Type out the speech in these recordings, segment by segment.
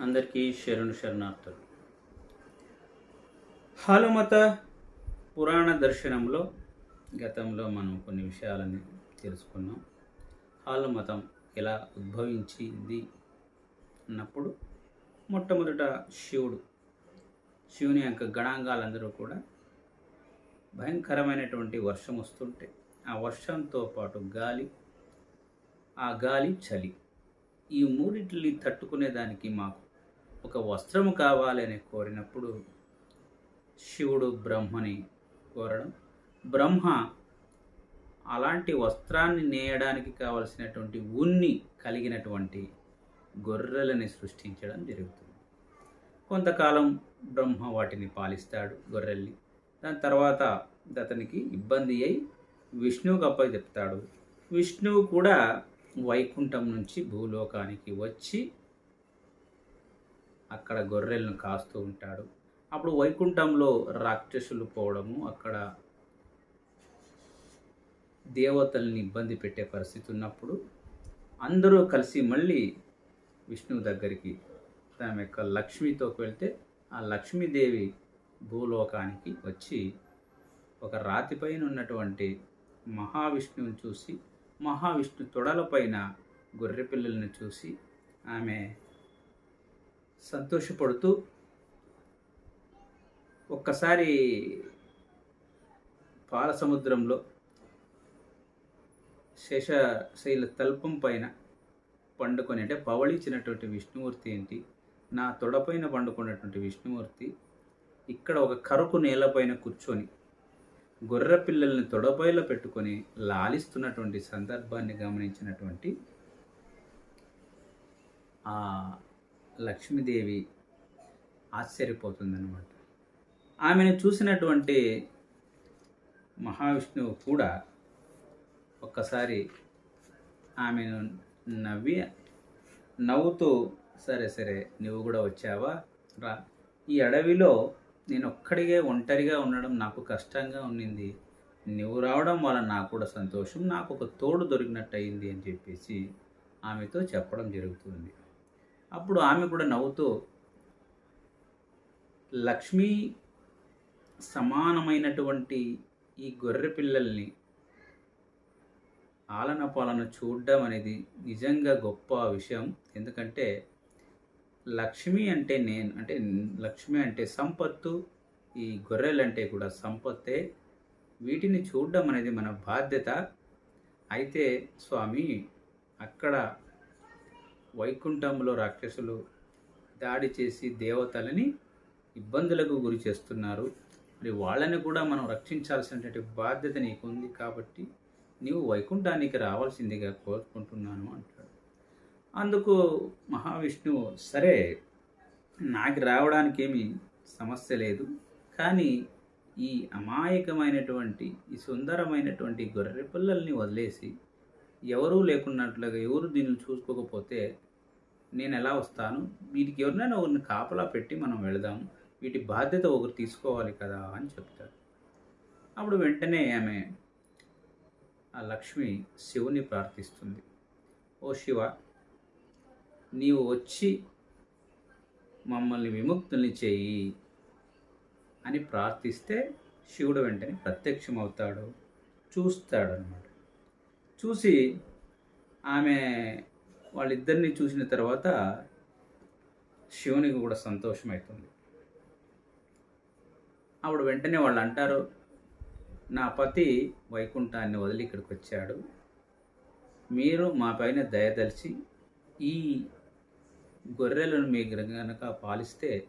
అందరికీ శరణు శరణార్థులు. హాలుమత పురాణ దర్శనంలో గతంలో మనం కొన్ని విషయాలని తెలుసుకున్నాం. హాలుమతం ఎలా ఉద్భవించింది అన్నప్పుడు మొట్టమొదట శివుడు శివుని యొక్క గణాంగాలందరూ కూడా భయంకరమైనటువంటి వర్షం వస్తుంటే ఆ వర్షంతో పాటు గాలి ఆ గాలి చలి ఈ మూడింటిని తట్టుకునేదానికి మాకు ఒక వస్త్రము కావాలని కోరినప్పుడు శివుడు బ్రహ్మని కోరడం. బ్రహ్మ అలాంటి వస్త్రాన్ని నేయడానికి కావలసినటువంటి ఉన్ని కలిగినటువంటి గొర్రెలని సృష్టించడం జరుగుతుంది. కొంతకాలం బ్రహ్మ వాటిని పాలిస్తాడు గొర్రెల్ని. దాని తర్వాత అతనికి ఇబ్బంది అయి విష్ణువుకు అప్ప చెప్తాడు. విష్ణువు కూడా వైకుంఠం నుంచి భూలోకానికి వచ్చి అక్కడ గొర్రెలను కాస్తూ ఉంటాడు. అప్పుడు వైకుంఠంలో రాక్షసులు పోవడము అక్కడ దేవతల్ని ఇబ్బంది పెట్టే పరిస్థితి ఉన్నప్పుడు అందరూ కలిసి మళ్ళీ విష్ణువు దగ్గరికి తన యొక్క లక్ష్మితోకి వెళ్తే ఆ లక్ష్మీదేవి భూలోకానికి వచ్చి ఒక రాతిపైన ఉన్నటువంటి మహావిష్ణువుని చూసి మహావిష్ణు తొడలపైన గొర్రె పిల్లల్ని చూసి ఆమె సంతోషపడుతూ ఒక్కసారి పాల సముద్రంలో శేషశైల తల్పం పైన పండుకొని అంటే పవళించినటువంటి విష్ణుమూర్తి ఏంటి నా తొడపైన పండుకున్నటువంటి విష్ణుమూర్తి ఇక్కడ ఒక కరుకు నేలపైన కూర్చొని గొర్రె పిల్లల్ని తొడపైలో పెట్టుకొని లాలిస్తున్నటువంటి సందర్భాన్ని గమనించినటువంటి లక్ష్మీదేవి ఆశ్చర్యపోతుందన్నమాట. ఆమెను చూసినటువంటి మహావిష్ణువు కూడా ఒక్కసారి ఆమెను నవ్వి నవ్వుతూ సరే సరే నువ్వు కూడా వచ్చావా? రా. ఈ అడవిలో నేను ఒక్కడిగే ఒంటరిగా ఉండడం నాకు కష్టంగా ఉండింది నువ్వు రావడం వల్ల నాకు కూడా సంతోషం నాకు ఒక తోడు దొరికినట్టు అయింది అని చెప్పేసి ఆమెతో చెప్పడం జరుగుతుంది. అప్పుడు ఆమె కూడా నవ్వుతూ లక్ష్మీ సమానమైనటువంటి ఈ గొర్రె పిల్లల్ని ఆలన పాలన చూడడం అనేది నిజంగా గొప్ప విషయం. ఎందుకంటే లక్ష్మి అంటే నేను అంటే లక్ష్మి అంటే సంపత్తు ఈ గొర్రెలంటే కూడా సంపత్తే. వీటిని చూడడం అనేది మన బాధ్యత. అయితే స్వామి అక్కడ వైకుంఠంలో రాక్షసులు దాడి చేసి దేవతలని ఇబ్బందులకు గురి చేస్తున్నారు. మరి వాళ్ళని కూడా మనం రక్షించాల్సినటువంటి బాధ్యత నీకుంది కాబట్టి నీవు వైకుంఠానికి రావాల్సిందిగా కోరుకుంటున్నాను అంటాడు. అందుకు మహావిష్ణువు సరే నాకు రావడానికి ఏమీ సమస్య లేదు. కానీ ఈ అమాయకమైనటువంటి ఈ సుందరమైనటువంటి గొర్రె పిల్లల్ని వదిలేసి ఎవరూ లేకున్నట్లుగా ఎవరు దీన్ని చూసుకోకపోతే నేను ఎలా వస్తాను? వీటికి ఎవరినైనా ఒకరిని కాపలా పెట్టి మనం వెళదాం వీటి బాధ్యత ఒకరు తీసుకోవాలి కదా అని చెప్తారు అప్పుడు వెంటనే ఆమె ఆ లక్ష్మి శివుని ప్రార్థిస్తుంది. ఓ శివ నీవు వచ్చి మమ్మల్ని విముక్తుల్ని చేయి అని ప్రార్థిస్తే శివుడు వెంటనే ప్రత్యక్షమవుతాడు. చూస్తాడు అనమాట చూసి ఆమె వాళ్ళిద్దరిని చూసిన తర్వాత శివునికి కూడా సంతోషమవుతుంది అప్పుడు వెంటనే వాళ్ళు అంటారు నా పతి వైకుంఠాన్ని వదిలి ఇక్కడికి వచ్చాడు. మీరు మా పైన దయదలిచి ఈ గొర్రెలను మీ కనుక పాలిస్తే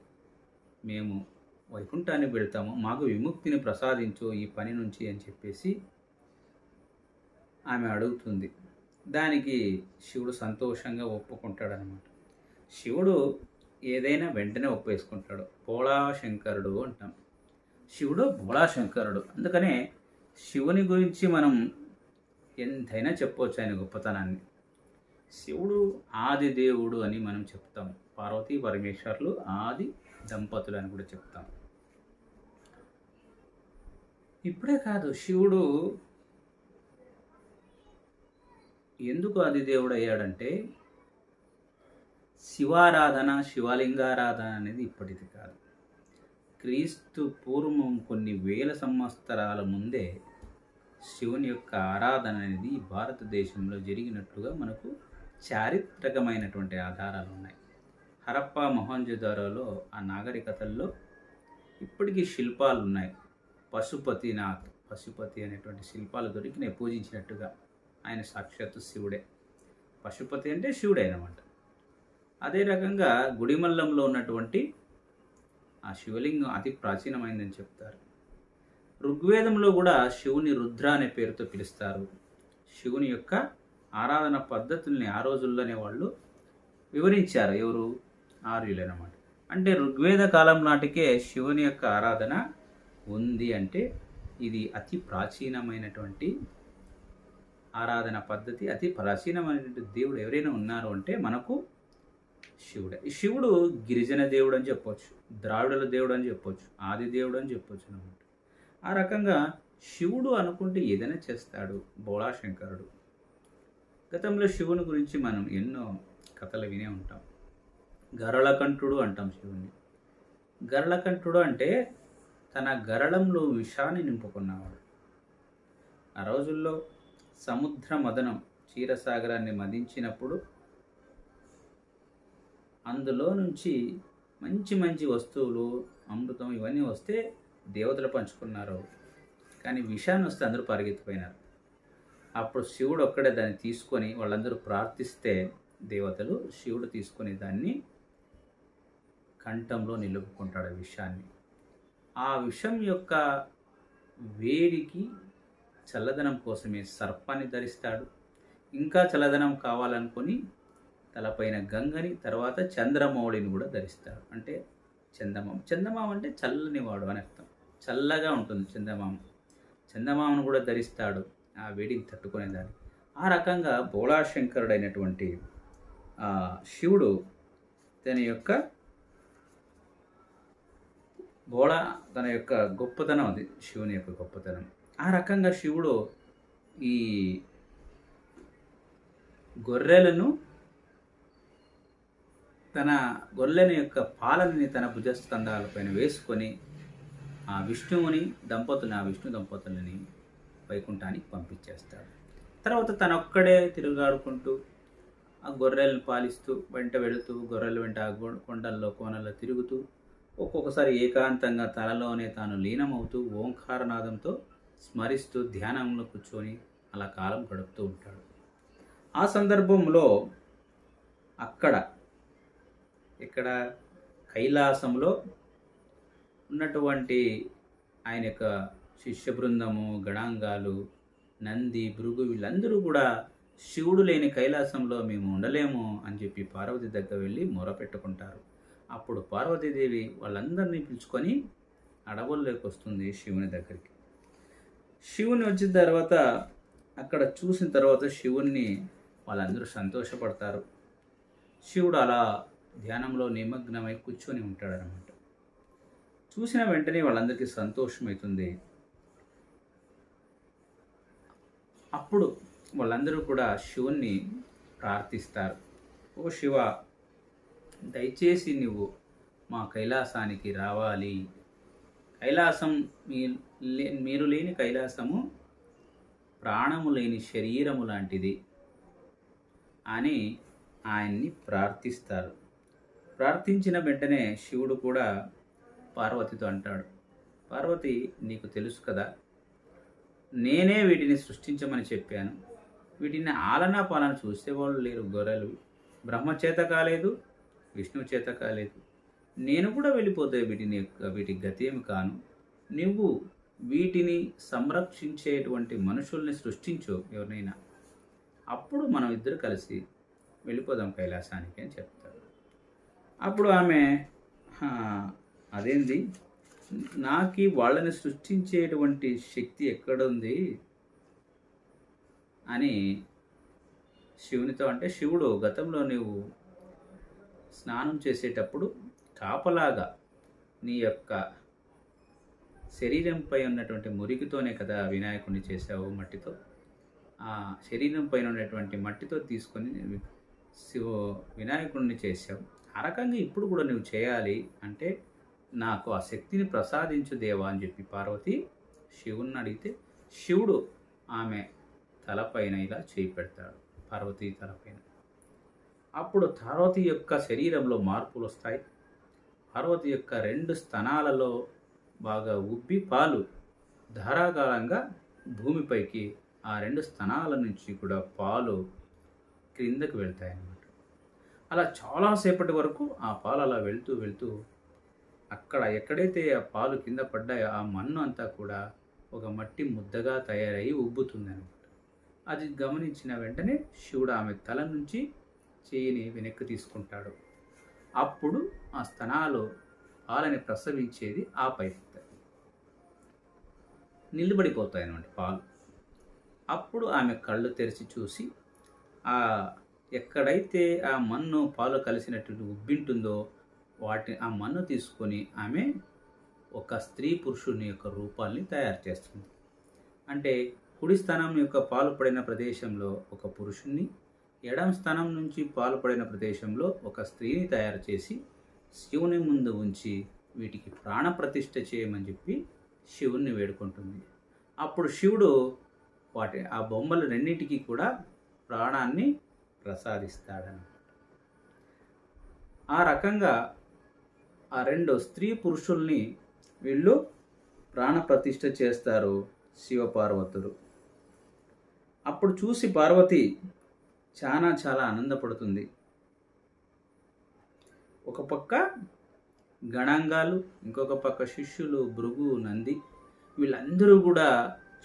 మేము వైకుంఠాన్ని పెడతాము. మాకు విముక్తిని ప్రసాదించు ఈ పని నుంచి అని చెప్పేసి ఆమె అడుగుతుంది. దానికి శివుడు సంతోషంగా ఒప్పుకుంటాడనమాట. శివుడు ఏదైనా వెంటనే ఒప్పేసుకుంటాడు. భోళాశంకరుడు అంటాం. శివుడు భోళాశంకరుడు అందుకనే శివుని గురించి మనం ఎంతైనా చెప్పవచ్చు ఆయన గొప్పతనాన్ని. శివుడు ఆది దేవుడు అని మనం చెప్తాం. పార్వతీ పరమేశ్వర్లు ఆది దంపతులు అని కూడా చెప్తాం. ఇప్పుడే కాదు శివుడు ఎందుకు ఆది దేవుడు అయ్యాడంటే శివారాధన శివలింగారాధన అనేది ఇప్పటిది కాదు. క్రీస్తు పూర్వం కొన్ని వేల సంవత్సరాల ముందే శివుని యొక్క ఆరాధన అనేది భారతదేశంలో జరిగినట్లుగా మనకు చారిత్రకమైనటువంటి ఆధారాలు ఉన్నాయి. హరప్ప మొహంజోదారోలో ఆ నాగరికతల్లో ఇప్పటికీ శిల్పాలు ఉన్నాయి పశుపతినాథ్ పశుపతి అనేటువంటి శిల్పాలు దొరికినాయి పూజించినట్టుగా. ఆయన సాక్షాత్తు శివుడే. పశుపతి అంటే శివుడే అనమాట అదే రకంగా గుడిమల్లంలో ఉన్నటువంటి ఆ శివలింగం అతి ప్రాచీనమైందని చెప్తారు. ఋగ్వేదంలో కూడా శివుని రుద్ర అనే పేరుతో పిలుస్తారు. శివుని యొక్క ఆరాధన పద్ధతుల్ని ఆ రోజుల్లోనే వాళ్ళు వివరించారు. ఎవరు? ఆర్యులు అనమాట అంటే ఋగ్వేద కాలం నాటికే శివుని యొక్క ఆరాధన ఉంది అంటే ఇది అతి ప్రాచీనమైనటువంటి ఆరాధన పద్ధతి అతి ప్రాచీనమైనటువంటి దేవుడు ఎవరైనా ఉన్నారు అంటే మనకు శివుడే. శివుడు గిరిజన దేవుడు అని చెప్పొచ్చు ద్రావిడల దేవుడు అని చెప్పొచ్చు ఆది దేవుడు అని చెప్పొచ్చు అనమాట ఆ రకంగా శివుడు అనుకుంటే ఏదైనా చేస్తాడు బోళాశంకరుడు. గతంలో శివుని గురించి మనం ఎన్నో కథలు వినే ఉంటాం. గరళకంఠుడు అంటాం శివుని గరళకంఠుడు అంటే తన గరళంలో విషాన్ని నింపుకున్నవాడు. ఆ రోజుల్లో సముద్ర మదనం క్షీరసాగరాన్ని మదించినప్పుడు అందులో నుంచి మంచి మంచి వస్తువులు అమృతం ఇవన్నీ వస్తే దేవతలు పంచుకున్నారు. కానీ విషాన్ని వస్తే అందరూ పరిగెత్తిపోయినారు. అప్పుడు శివుడు ఒక్కడే దాన్ని తీసుకొని వాళ్ళందరూ ప్రార్థిస్తే దేవతలు శివుడు తీసుకొని దాన్ని కంఠంలో నిలుపుకుంటాడు ఆ విషాన్ని. ఆ విషం యొక్క వేడికి చల్లదనం కోసమే సర్పాన్ని ధరిస్తాడు. ఇంకా చల్లదనం కావాలనుకొని తలపైన గంగని తర్వాత చంద్రమౌళిని కూడా ధరిస్తాడు. అంటే చందమామ. చందమామ అంటే చల్లని వాడు అని అర్థం. చల్లగా ఉంటుంది చందమామ. చందమామను కూడా ధరిస్తాడు ఆ వేడిని తట్టుకునేదాన్ని. ఆ రకంగా బోళాశంకరుడైనటువంటి శివుడు తన యొక్క బోళ తన యొక్క గొప్పతనం అది. శివుని యొక్క గొప్పతనం. ఆ రకంగా శివుడు ఈ గొర్రెలను తన గొర్రెల యొక్క పాలనని తన భుజస్కంధాలపైన వేసుకొని ఆ విష్ణువుని దంపతుని ఆ విష్ణు దంపతులని వైకుంఠానికి పంపించేస్తాడు తర్వాత తనొక్కడే తిరుగాడుకుంటూ ఆ గొర్రెలను పాలిస్తూ వెంట వెళుతూ గొర్రెల వెంట ఆ కొండల్లో కోనల్లో తిరుగుతూ ఒక్కొక్కసారి ఏకాంతంగా తనలోనే తాను లీనమవుతూ ఓంకారనాదంతో స్మరిస్తూ ధ్యానంలో కూర్చొని అలా కాలం గడుపుతూ ఉంటాడు. ఆ సందర్భంలో అక్కడ ఇక్కడ కైలాసంలో ఉన్నటువంటి ఆయన యొక్క శిష్య బృందము గణాంగాలు నంది భృగు వీళ్ళందరూ కూడా శివుడు లేని కైలాసంలో మేము ఉండలేము అని చెప్పి పార్వతి దగ్గర వెళ్ళి మొరపెట్టుకుంటారు అప్పుడు పార్వతీదేవి వాళ్ళందరినీ పిలుచుకొని అడవుల్లోకి వస్తుంది శివుని దగ్గరికి. శివుని వచ్చిన తర్వాత అక్కడ చూసిన తర్వాత శివుణ్ణి వాళ్ళందరూ సంతోషపడతారు. శివుడు అలా ధ్యానంలో నిమగ్నమై కూర్చొని ఉంటాడనమాట చూసిన వెంటనే వాళ్ళందరికీ సంతోషమవుతుంది అప్పుడు వాళ్ళందరూ కూడా శివుణ్ణి ప్రార్థిస్తారు. ఓ శివ దయచేసి నువ్వు మా కైలాసానికి రావాలి. కైలాసం మీరు లేని కైలాసము ప్రాణము లేని శరీరము లాంటిది అని ఆయన్ని ప్రార్థిస్తారు. ప్రార్థించిన వెంటనే శివుడు కూడా పార్వతితో అంటాడు పార్వతి నీకు తెలుసు కదా నేనే వీటిని సృష్టించమని చెప్పాను. వీటిని ఆలనా పాలన చూసేవాళ్ళు లేరు గొర్రెలు. బ్రహ్మ చేత కాలేదు విష్ణు చేత కాలేదు. నేను కూడా వెళ్ళిపోతే వీటిని యొక్క గతి గతేమి కాను. నువ్వు వీటిని సంరక్షించేటువంటి మనుషుల్ని సృష్టించు ఎవరినైనా. అప్పుడు మనం ఇద్దరు కలిసి వెళ్ళిపోదాం కైలాసానికి అని చెప్తాడు అప్పుడు ఆమె అదేంది? నాకు వాళ్ళని సృష్టించేటువంటి శక్తి ఎక్కడుంది? అని శివునితో అంటే శివుడు గతంలో నీవు స్నానం చేసేటప్పుడు కాపలాగా నీ యొక్క శరీరంపై ఉన్నటువంటి మురికితోనే కదా వినాయకుడిని చేసావు మట్టితో? ఆ శరీరం పైన ఉన్నటువంటి మట్టితో తీసుకొని శివ వినాయకుడిని చేసావు ఆ రకంగా ఇప్పుడు కూడా నువ్వు చేయాలి అంటే నాకు ఆ శక్తిని ప్రసాదించు దేవా అని చెప్పి పార్వతి శివుణ్ణి అడిగితే శివుడు ఆమె తలపైన ఇలా చేయి పెడతాడు పార్వతీ తలపైన అప్పుడు పార్వతి యొక్క శరీరంలో మార్పులు వస్తాయి. పార్వతి యొక్క రెండు స్తనాలలో బాగా ఉబ్బి పాలు ధారాకాలంగా భూమిపైకి ఆ రెండు స్తనాల నుంచి కూడా పాలు క్రిందకు వెళ్తాయి అన్నమాట అలా చాలాసేపటి వరకు ఆ పాలు అలా వెళ్తూ వెళ్తూ అక్కడ ఎక్కడైతే ఆ పాలు కింద పడ్డాయో ఆ మన్ను అంతా కూడా ఒక మట్టి ముద్దగా తయారయ్యి ఉబ్బుతుంది అనమాట అది గమనించిన వెంటనే శివుడు ఆమె తల నుంచి చేయిని వెనక్కి తీసుకుంటాడు. అప్పుడు ఆ స్తనాలు పాలని ప్రసవించేది ఆ నిలబడిపోతాయి అన్నమాట పాలు. అప్పుడు ఆమె కళ్ళు తెరిచి చూసి ఆ ఎక్కడైతే ఆ మన్ను పాలు కలిసినట్టు ఉబ్బింటుందో వాటి ఆ మన్ను తీసుకొని ఆమె ఒక స్త్రీ పురుషుని యొక్క రూపాల్ని తయారు చేస్తుంది. అంటే కుడి స్థానం యొక్క పాలు పడిన ప్రదేశంలో ఒక పురుషుణ్ణి ఎడం స్థానం నుంచి పాల్పడిన ప్రదేశంలో ఒక స్త్రీని తయారు చేసి శివుని ముందు ఉంచి వీటికి ప్రాణప్రతిష్ఠ చేయమని చెప్పి శివుణ్ణి వేడుకుంటుంది. అప్పుడు శివుడు వాటి ఆ బొమ్మలు రెండింటికి కూడా ప్రాణాన్ని ప్రసాదిస్తాడనమాట. ఆ రకంగా ఆ రెండు స్త్రీ పురుషుల్ని వీళ్ళు ప్రాణప్రతిష్ఠ చేస్తారు శివపార్వతులు. అప్పుడు చూసి పార్వతి చాలా చాలా ఆనందపడుతుంది. ఒక పక్క గణాంగాలు ఇంకొక పక్క శిష్యులు భృగు నంది వీళ్ళందరూ కూడా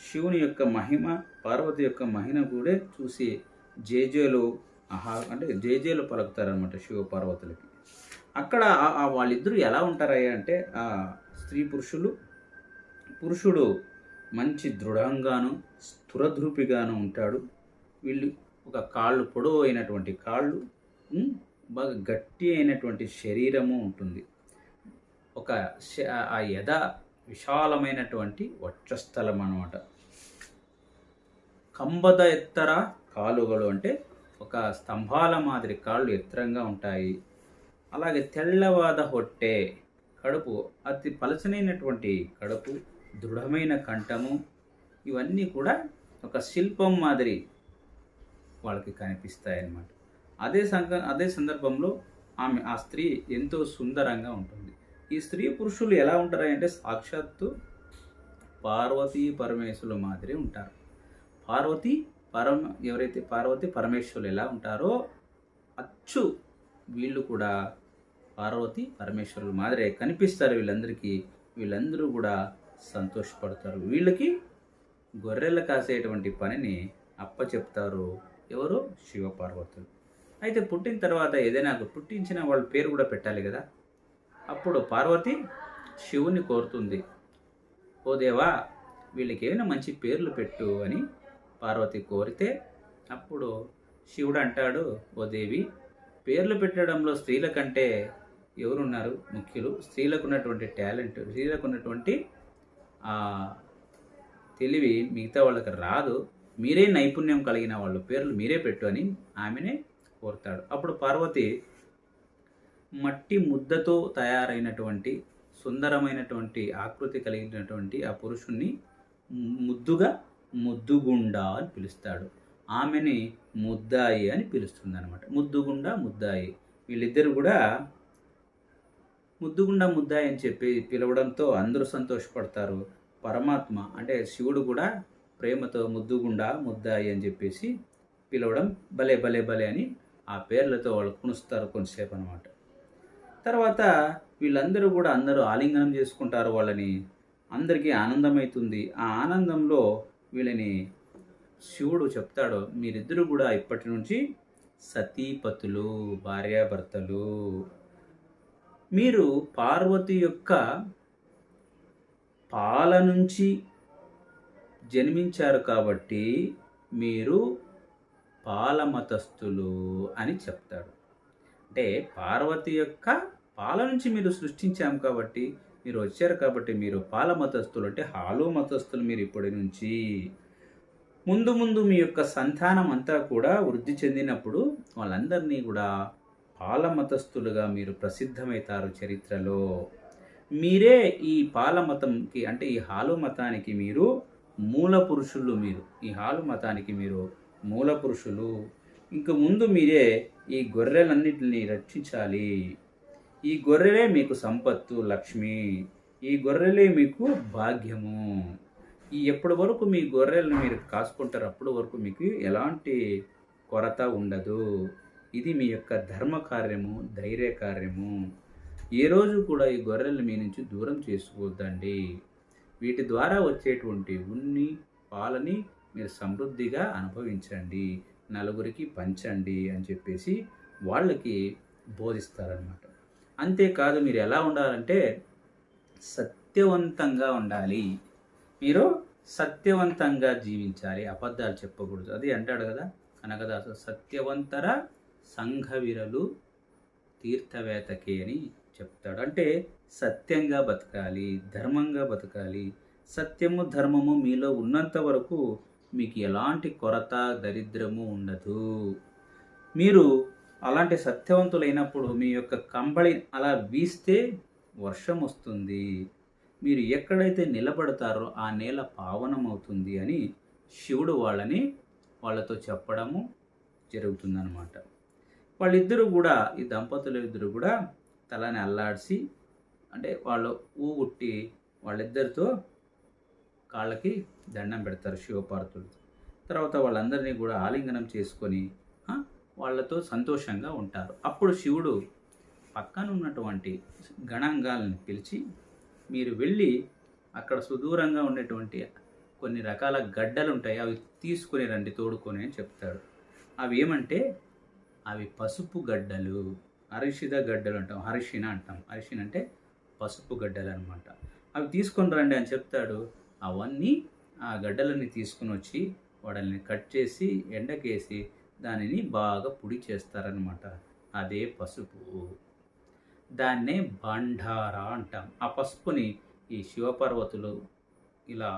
శివుని యొక్క మహిమ పార్వతి యొక్క మహిమ కూడా చూసి జేజేలు ఆహా అంటే జేజేలు పలుకుతారనమాట శివ పార్వతులకి. అక్కడ వాళ్ళిద్దరూ ఎలా ఉంటారయ్యా అంటే ఆ స్త్రీ పురుషులు పురుషుడు మంచి దృఢంగాను స్థురధృపిగాను ఉంటాడు. వీళ్ళు ఒక కాళ్ళు పొడవు అయినటువంటి కాళ్ళు బాగా గట్టి అయినటువంటి శరీరము ఉంటుంది. ఒక శ- ఆ యథ విశాలమైనటువంటి వక్షస్థలం అనమాట కంబద ఎత్తర కాలుగలు అంటే ఒక స్తంభాల మాదిరి కాళ్ళు ఎత్తరంగా ఉంటాయి. అలాగే తెల్లవాద హొట్టె కడుపు అతి పలచనైనటువంటి కడుపు దృఢమైన కంఠము ఇవన్నీ కూడా ఒక శిల్పం మాదిరి వాళ్ళకి కనిపిస్తాయి అన్నమాట అదే సంక అదే సందర్భంలో ఆమె ఆ స్త్రీ ఎంతో సుందరంగా ఉంటుంది. ఈ స్త్రీ పురుషులు ఎలా ఉంటారంటే సాక్షాత్తు పార్వతీ పరమేశ్వరులు మాదిరి ఉంటారు. పార్వతి పరమ ఎవరైతే పార్వతి పరమేశ్వరులు ఎలా ఉంటారో అచ్చు వీళ్ళు కూడా పార్వతి పరమేశ్వరులు మాదిరే కనిపిస్తారు వీళ్ళందరికీ. వీళ్ళందరూ కూడా సంతోషపడతారు. వీళ్ళకి గొర్రెలు కాసేటువంటి పనిని అప్పచెప్తారు. ఎవరు? శివపార్వతులు అయితే పుట్టిన తర్వాత ఏదైనా పుట్టించిన వాళ్ళ పేరు కూడా పెట్టాలి కదా? అప్పుడు పార్వతి శివుని కోరుతుంది. ఓ దేవా వీళ్ళకి ఏమైనా మంచి పేర్లు పెట్టు అని పార్వతి కోరితే అప్పుడు శివుడు అంటాడు ఓ దేవి పేర్లు పెట్టడంలో స్త్రీల కంటే ఎవరున్నారు? ముఖ్యులు. స్త్రీలకు ఉన్నటువంటి టాలెంట్ స్త్రీలకు ఉన్నటువంటి తెలివి మిగతా వాళ్ళకి రాదు. మీరే నైపుణ్యం కలిగిన వాళ్ళ పేర్లు మీరే పెట్టు అని ఆమెనే కోరుతాడు. అప్పుడు పార్వతి మట్టి ముద్దతో తయారైనటువంటి సుందరమైనటువంటి ఆకృతి కలిగినటువంటి ఆ పురుషుణ్ణి ముద్దుగా ముద్దుగుండ అని పిలుస్తాడు. ఆమెని ముద్దాయి అని పిలుస్తుంది అనమాట ముద్దుగుండ ముద్దాయి. వీళ్ళిద్దరు కూడా ముద్దుగుండ ముద్దాయి అని చెప్పి పిలవడంతో అందరూ సంతోషపడతారు. పరమాత్మ అంటే శివుడు కూడా ప్రేమతో ముద్దుగుండా ముద్దాయి అని చెప్పేసి పిలవడం భలే భలే భలే అని ఆ పేర్లతో వాళ్ళు కుణుస్తారు కొంతసేపు అనమాట తర్వాత వీళ్ళందరూ కూడా అందరూ ఆలింగనం చేసుకుంటారు వాళ్ళని. అందరికీ ఆనందమవుతుంది ఆ ఆనందంలో వీళ్ళని శివుడు చెప్తాడు మీరిద్దరూ కూడా ఇప్పటి నుంచి సతీపతులు భార్యాభర్తలు. మీరు పార్వతి యొక్క పాల నుంచి జన్మించారు కాబట్టి మీరు పాలమతస్థులు అని చెప్తాడు. అంటే పార్వతి యొక్క పాల నుంచి మీరు సృష్టించాం కాబట్టి మీరు వచ్చారు కాబట్టి మీరు పాల మతస్థులు అంటే హాలు మతస్థులు మీరు ఇప్పటి నుంచి. ముందు ముందు మీ యొక్క సంతానం అంతా కూడా వృద్ధి చెందినప్పుడు వాళ్ళందరినీ కూడా పాల మతస్థులుగా మీరు ప్రసిద్ధమవుతారు చరిత్రలో. మీరే ఈ పాల మతంకి అంటే ఈ హాలు మతానికి మీరు మూల పురుషులు మీరు ఈ హాలు మతానికి మీరు మూల పురుషులు. ఇంక ముందు మీరే ఈ గొర్రెలన్నిటిని రక్షించాలి. ఈ గొర్రెలే మీకు సంపత్తు లక్ష్మి. ఈ గొర్రెలే మీకు భాగ్యము. ఈ ఎప్పటి వరకు మీ గొర్రెలను మీరు కాసుకుంటారు అప్పటి వరకు మీకు ఎలాంటి కొరత ఉండదు. ఇది మీ యొక్క ధర్మ కార్యము ధైర్య కార్యము. ఏ రోజు కూడా ఈ గొర్రెలను మీ నుంచి దూరం చేసుకోవద్దండి. వీటి ద్వారా వచ్చేటువంటి ఉన్ని పాలని మీరు సమృద్ధిగా అనుభవించండి. నలుగురికి పంచండి అని చెప్పేసి వాళ్ళకి బోధిస్తారనమాట అంతేకాదు మీరు ఎలా ఉండాలంటే సత్యవంతంగా ఉండాలి. మీరు సత్యవంతంగా జీవించాలి. అబద్ధాలు చెప్పకూడదు. అది అంటాడు కదా కనకదాసు సత్యవంతర సంఘవిరలు తీర్థవేతకే అని చెప్తాడు. అంటే సత్యంగా బతకాలి ధర్మంగా బతకాలి. సత్యము ధర్మము మీలో ఉన్నంత వరకు మీకు ఎలాంటి కొరత దరిద్రము ఉండదు. మీరు అలాంటి సత్యవంతులైనప్పుడు మీ యొక్క కంబళి అలా వీస్తే వర్షం వస్తుంది. మీరు ఎక్కడైతే నిలబడతారో ఆ నేల పావనమవుతుంది అని శివుడు వాళ్ళని వాళ్ళతో చెప్పడము జరుగుతుందన్నమాట. వాళ్ళిద్దరూ కూడా ఈ దంపతులు ఇద్దరు కూడా తలని అల్లాడిసి అంటే వాళ్ళు ఊగుట్టి వాళ్ళిద్దరితో కాళ్ళకి దండం పెడతారు శివపార్తులు తర్వాత వాళ్ళందరినీ కూడా ఆలింగనం చేసుకొని వాళ్ళతో సంతోషంగా ఉంటారు. అప్పుడు శివుడు పక్కన ఉన్నటువంటి గణాంగాలను పిలిచి మీరు వెళ్ళి అక్కడ సుదూరంగా ఉండేటువంటి కొన్ని రకాల గడ్డలు ఉంటాయి అవి తీసుకొని రండి తోడుకొని అని చెప్తాడు. అవి ఏమంటే అవి పసుపు గడ్డలు అరిషిద గడ్డలు అంటాం హరిషిన అంటాం. హరిషిన అంటే పసుపు గడ్డలు అనమాట అవి తీసుకొని రండి అని చెప్తాడు. అవన్నీ ఆ గడ్డలని తీసుకుని వచ్చి వాడల్ని కట్ చేసి ఎండకేసి దానిని బాగా పొడి చేస్తారనమాట. అదే పసుపు. దాన్నే బండారా అంటాం. ఆ పసుపుని ఈ శివపర్వతులు ఇలా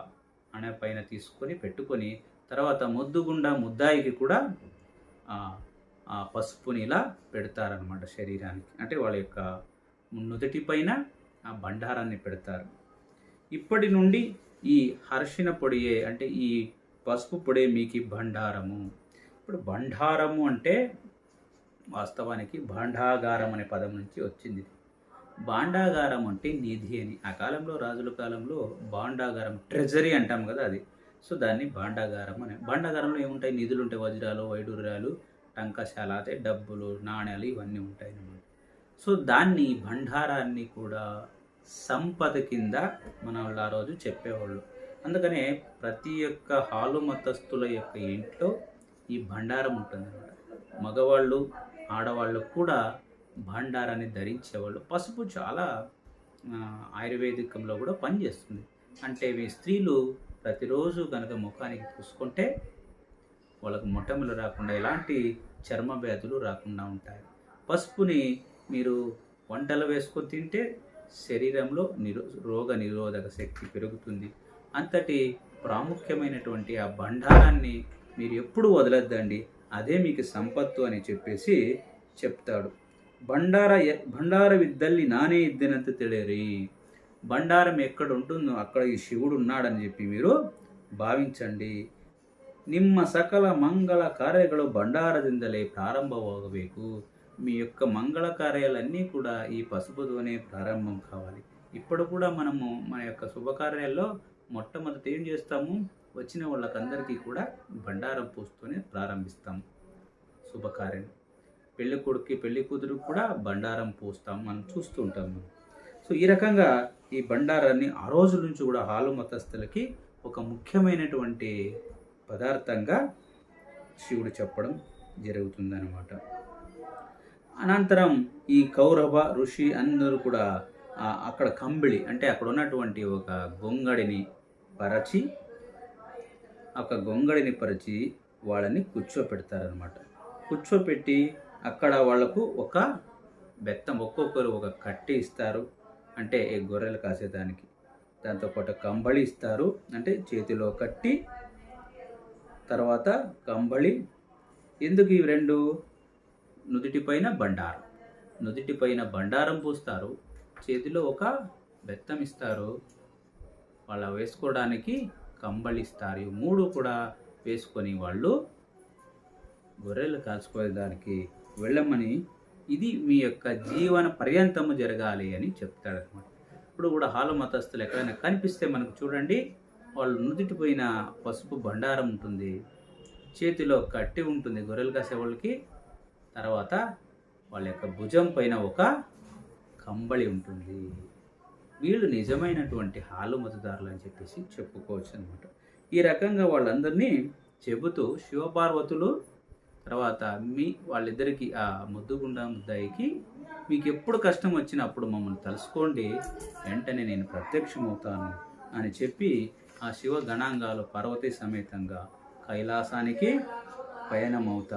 అనే పైన తీసుకొని పెట్టుకొని తర్వాత ముద్దుగుండా ముద్దాయికి కూడా ఆ, ఆ పసుపుని ఇలా పెడతారనమాట శరీరానికి. అంటే వాళ్ళ యొక్క నుదుటి పైన ఆ బండారాన్ని పెడతారు. ఇప్పటి నుండి ఈ హర్షిన పొడియే అంటే ఈ పసుపు పొడే మీకు భండారము ఇప్పుడు భండారము అంటే వాస్తవానికి భాండాగారం అనే పదం నుంచి వచ్చింది. భాండాగారం అంటే నిధి అని. ఆ కాలంలో రాజుల కాలంలో భాండాగారం ట్రెజరీ అంటాం కదా అది. సో దాన్ని భాండాగారం అని. భాండాగారంలో ఏముంటాయి? నిధులు ఉంటాయి. వజ్రాలు వైడూర్యాలు టంకశాల అంటే డబ్బులు నాణ్యాలు ఇవన్నీ ఉంటాయి అన్నమాట. సో దాన్ని భండారాన్ని కూడా సంపద కింద మన వాళ్ళు ఆ రోజు చెప్పేవాళ్ళు. అందుకనే ప్రతి ఒక్క హాలు మతస్థుల యొక్క ఇంట్లో ఈ భండారం ఉంటుంది మగవాళ్ళు ఆడవాళ్ళు కూడా భండారాన్ని ధరించేవాళ్ళు. పసుపు చాలా ఆయుర్వేదికంలో కూడా పనిచేస్తుంది. అంటే మీ స్త్రీలు ప్రతిరోజు కనుక ముఖానికి పూసుకుంటే వాళ్ళకు మొట్టములు రాకుండా ఎలాంటి చర్మ వ్యాధులు రాకుండా ఉంటాయి. పసుపుని మీరు వంటలు వేసుకొని తింటే శరీరంలో నిరో రోగ నిరోధక శక్తి పెరుగుతుంది అంతటి ప్రాముఖ్యమైనటువంటి ఆ బండారాన్ని మీరు ఎప్పుడు వదలొద్దండి అదే మీకు సంపత్తు అని చెప్పేసి చెప్తాడు బండార ఎ- బండార విద్దల్లి నానే ఇద్దనంత తెలియరి బండారం ఎక్కడ ఉంటుందో అక్కడ ఈ శివుడు ఉన్నాడని చెప్పి మీరు భావించండి ನಿಮ್ಮ ಸಕಲ ಮಂಗಳ ಕಾರ್ಯಗಳು ಭಂಡಾರದಿಂದಲೇ ಪ್ರಾರಂಭವಾಗಬೇಕು మీ యొక్క మంగళ కార్యాలన్నీ కూడా ఈ పసుపుతోనే ప్రారంభం కావాలి. ఇప్పుడు కూడా మనము మన యొక్క శుభకార్యాల్లో మొట్టమొదటి ఏం చేస్తాము? వచ్చిన వాళ్ళకందరికీ కూడా బండారం పూస్తూనే ప్రారంభిస్తాం శుభకార్యం. పెళ్ళి కొడుక్కి పెళ్ళి కూతురు కూడా బండారం పూస్తాం మనం చూస్తూ ఉంటాం మనం. సో ఈ రకంగా ఈ బండారాన్ని ఆ రోజు నుంచి కూడా హాలు మతస్థులకి ఒక ముఖ్యమైనటువంటి పదార్థంగా శివుడు చెప్పడం జరుగుతుందన్నమాట. అనంతరం ఈ కౌరవ ఋషి అందరూ కూడా అక్కడ కంబిళి అంటే అక్కడ ఉన్నటువంటి ఒక గొంగడిని పరచి ఒక గొంగడిని పరిచి వాళ్ళని కూర్చోపెడతారనమాట కూర్చోపెట్టి అక్కడ వాళ్ళకు ఒక బెత్తం ఒక్కొక్కరు ఒక కట్టి ఇస్తారు అంటే ఈ గొర్రెలు కాసేదానికి. దాంతోపాటు కంబళి ఇస్తారు అంటే చేతిలో కట్టి తర్వాత కంబళి. ఎందుకు ఇవి రెండు? నుదిటిపైన బండారం. నుదిటిపైన బండారం పూస్తారు. చేతిలో ఒక బెత్తం ఇస్తారు. వాళ్ళ వేసుకోవడానికి కంబళిస్తారు ఇవి మూడు కూడా వేసుకొని వాళ్ళు గొర్రెలు కాల్చుకోవడానికి వెళ్ళమని ఇది మీ యొక్క జీవన పర్యంతము జరగాలి అని చెప్తాడు అనమాట ఇప్పుడు కూడా హాలు మతస్థులు ఎక్కడైనా కనిపిస్తే మనకు చూడండి వాళ్ళు నుదిటిపోయిన పసుపు బండారం ఉంటుంది. చేతిలో కట్టి ఉంటుంది. గొర్రెలు కాసే వాళ్ళకి తర్వాత వాళ్ళ యొక్క భుజం పైన ఒక కంబళి ఉంటుంది. వీళ్ళు నిజమైనటువంటి హాలు మతదారులు అని చెప్పేసి చెప్పుకోవచ్చు అనమాట ఈ రకంగా వాళ్ళందరినీ చెబుతూ శివపార్వతులు తర్వాత మీ వాళ్ళిద్దరికి ఆ ముద్దుగుండా ముద్దాయికి మీకు ఎప్పుడు కష్టం వచ్చినప్పుడు మమ్మల్ని తలుసుకోండి వెంటనే నేను ప్రత్యక్షమవుతాను అని చెప్పి ఆ శివ గణాంగాలు పార్వతీ సమేతంగా కైలాసానికి పయనమవుతారు.